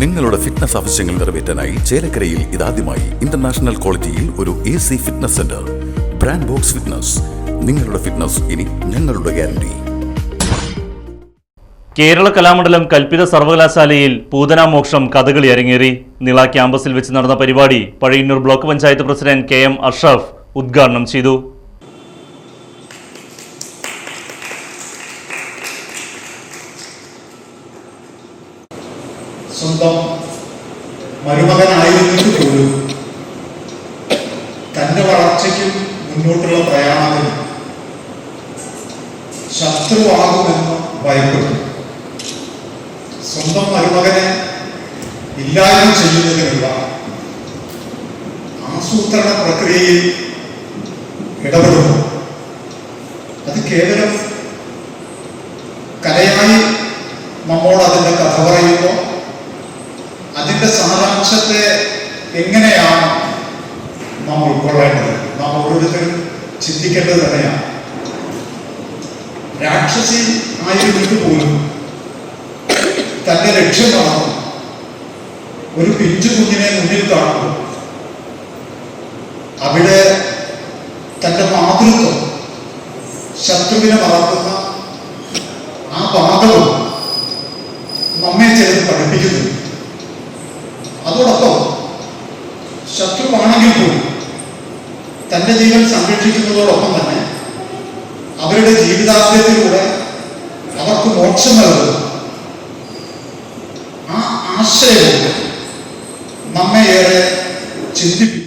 നിങ്ങളുടെ ഫിറ്റ്നസ് ആവശ്യങ്ങൾ നിറവേറ്റാനായി ചേലക്കരയിൽ ഇതാദ്യമായി ഇന്റർനാഷണൽ ക്വാളിറ്റിയിൽ ഒരു A C fitness centre brand box fitness നിങ്ങളുടെ ഫിറ്റ്നസ് ഇനി ഞങ്ങളുടെ ഗ്യാരണ്ടി കേരള കലാമണ്ഡലം കൽപ്പിത സർവകലാശാലയിൽ പൂതനാമോക്ഷം കഥകളി അരങ്ങേറി. നിള ക്യാമ്പസിൽ വെച്ച് നടന്ന പരിപാടി Pazhayannur block panchayat president K M Ashraf ഉദ്ഘാടനം ചെയ്തു. സ്വന്തം മരുമകനായിരുന്നു പോലും തന്റെ വളർച്ചയ്ക്കും മുന്നോട്ടുള്ള പ്രയാണത്തിന് ശത്രുവാകുമെന്ന് ഭയപ്പെട്ടു സ്വന്തം മരുമകനെ ഇല്ലായ്മ ചെയ്യുന്നതിനുള്ള ആസൂത്രണ പ്രക്രിയയിൽ ഇടപെടുന്നു. അത് കേവലം കലയായി നമ്മോട് അതിന്റെ കഥ പറയുമ്പോൾ അതിന്റെ സാരാംശത്തെ എങ്ങനെയാണ് നാം ഉൾക്കൊള്ളേണ്ടത്? നാം ഓരോരുത്തരും ചിന്തിക്കേണ്ടത് തന്നെയാണ്. രാക്ഷസി ആയിരുന്നിട്ട് പോലും തന്റെ ലക്ഷ്യം നടന്നു ഒരു പിഞ്ചു കുഞ്ഞിനെ മുന്നിൽ കാണുന്നു. അവിടെ തന്റെ മാതൃത്വം ശത്രുവിനെ മറക്കുന്ന ശത്രുവാണെങ്കിൽ പോലും തന്റെ ജീവൻ സംരക്ഷിക്കുന്നതോടൊപ്പം തന്നെ അവരുടെ ജീവിതാന്ത്യത്തിലൂടെ അവർക്ക് മോക്ഷം നൽകുന്നു. ആ ആശയവും നമ്മെ ഏറെ ചിന്തിപ്പിക്കാം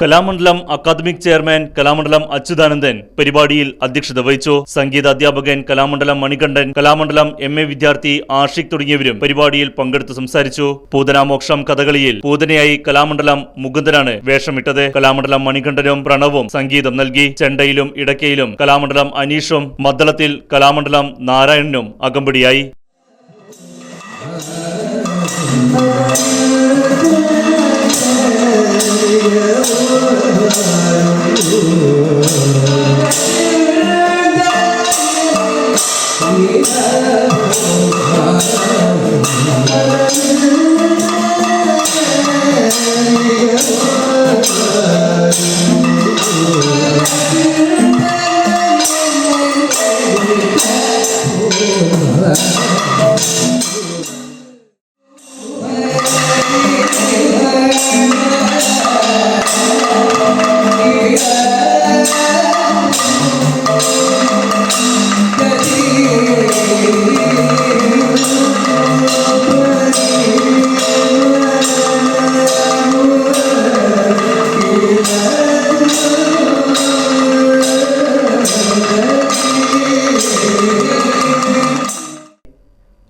Kalamandalam academic chairman Kalamandalam Achyuthanandan പരിപാടിയിൽ അധ്യക്ഷത വഹിച്ചു. സംഗീത അധ്യാപകൻ കലാമണ്ഡലം മണികണ്ഠൻ കലാമണ്ഡലം എം എ വിദ്യാർത്ഥി ആഷിഖ് തുടങ്ങിയവരും പരിപാടിയിൽ പങ്കെടുത്ത് സംസാരിച്ചു. പൂതനാമോക്ഷം കഥകളിയിൽ പൂതനയായി കലാമണ്ഡലം മുകുന്ദനാണ് വേഷമിട്ടത്. കലാമണ്ഡലം മണികണ്ഠനും പ്രണവും സംഗീതം നൽകി. ചെണ്ടയിലും ഇടക്കയിലും കലാമണ്ഡലം അനീഷും മദ്ദളത്തിൽ കലാമണ്ഡലം നാരായണനും അകമ്പടിയായി. vida